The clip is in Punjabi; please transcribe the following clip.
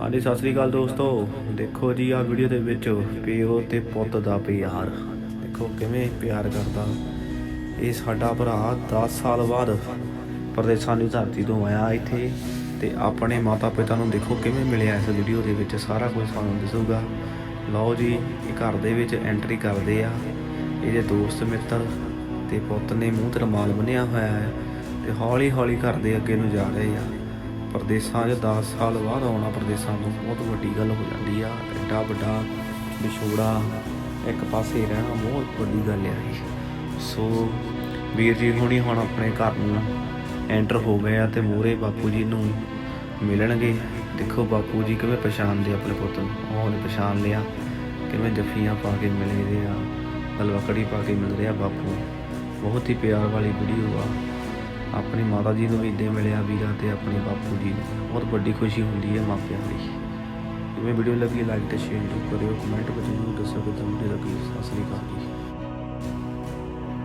ਹਾਂਜੀ, ਸਤਿ ਸ੍ਰੀ ਅਕਾਲ ਦੋਸਤੋ। ਦੇਖੋ ਜੀ ਆ ਵੀਡੀਓ ਦੇ ਵਿੱਚ ਪਿਓ ਤੇ ਪੁੱਤ ਦਾ ਪਿਆਰ। ਦੇਖੋ ਕਿਵੇਂ ਪਿਆਰ ਕਰਦਾ। ਇਹ ਸਾਡਾ ਭਰਾ 10 ਸਾਲ ਬਾਅਦ ਪਰਦੇਸਾਂ ਦੀ ਧਰਤੀ ਤੋਂ ਆਇਆ ਇੱਥੇ ਤੇ ਆਪਣੇ ਮਾਤਾ ਪਿਤਾ ਨੂੰ ਦੇਖੋ ਕਿਵੇਂ ਮਿਲਿਆ ਇਸ ਵੀਡੀਓ ਦੇ ਵਿੱਚ। ਸਾਰਾ ਕੁਝ ਸਾਨੂੰ ਦਿਸੂਗਾ। ਲਓ ਜੀ, ਇਹ ਘਰ ਦੇ ਵਿੱਚ ਐਂਟਰੀ ਕਰਦੇ ਆ। ਇਹਦੇ ਦੋਸਤ ਮਿੱਤਰ ਤੇ ਪੁੱਤ ਨੇ ਮੂੰਹ ਤੇ ਰੁਮਾਲ ਬੰਨਿਆ ਹੋਇਆ ਹੈ ਤੇ ਹੌਲੀ ਹੌਲੀ ਘਰ ਦੇ ਅੱਗੇ ਨੂੰ ਜਾ ਰਹੇ ਆ। ਪਰਦੇਸਾਂ 'ਚ 10 ਸਾਲ ਬਾਅਦ ਆਉਣਾ ਪਰਦੇਸਾਂ ਤੋਂ ਬਹੁਤ ਵੱਡੀ ਗੱਲ ਹੋ ਜਾਂਦੀ ਆ। ਐਡਾ ਵੱਡਾ ਵਿਛੋੜਾ ਇੱਕ ਪਾਸੇ ਰਹਿਣਾ ਬਹੁਤ ਵੱਡੀ ਗੱਲ ਆ ਇਹ। ਸੋ ਵੀਰ ਜੀ ਹੁਣੀ ਹੁਣ ਆਪਣੇ ਘਰ ਨੂੰ ਐਂਟਰ ਹੋ ਗਏ ਆ ਤੇ ਮੂਰੇ ਬਾਪੂ ਜੀ ਨੂੰ ਮਿਲਣਗੇ। ਦੇਖੋ ਬਾਪੂ ਜੀ ਕਿਵੇਂ ਪਛਾਣਦੇ ਆਪਣੇ ਪੁੱਤ ਨੂੰ। ਉਹ ਉਹਨੇ ਪਛਾਣ ਲਿਆ ਕਿਵੇਂ ਜੱਫੀਆਂ ਪਾ ਕੇ ਮਿਲਦੇ ਆ ਗਲਵਕੜੀ ਪਾ ਕੇ ਮਿਲਦੇ ਆ ਬਾਪੂ ਬਹੁਤ ਹੀ ਪਿਆਰ ਵਾਲੀ ਵੀਡੀਓ ਆ। ਆਪਣੀ ਮਾਤਾ ਜੀ ਨੂੰ ਵੀ ਇੱਦਾਂ ਮਿਲਿਆ ਵੀਰਾ ਤੇ ਆਪਣੇ ਬਾਪੂ ਜੀ ਨੂੰ। ਬਹੁਤ ਵੱਡੀ ਖੁਸ਼ੀ ਹੁੰਦੀ ਹੈ ਮਾਪਿਆਂ ਲਈ। ਜਿਵੇਂ ਵੀਡੀਓ ਲੱਗੀ ਲਾਈਕ ਤੇ ਸ਼ੇਅਰ ਕਰਿਓ। ਕਮੈਂਟ ਵਿੱਚ ਜ਼ਰੂਰ ਦੱਸੋ ਕਿ ਤੁਹਾਨੂੰ ਲੱਗੀ ਸਤਿ ਸ੍ਰੀ ਅਕਾਲ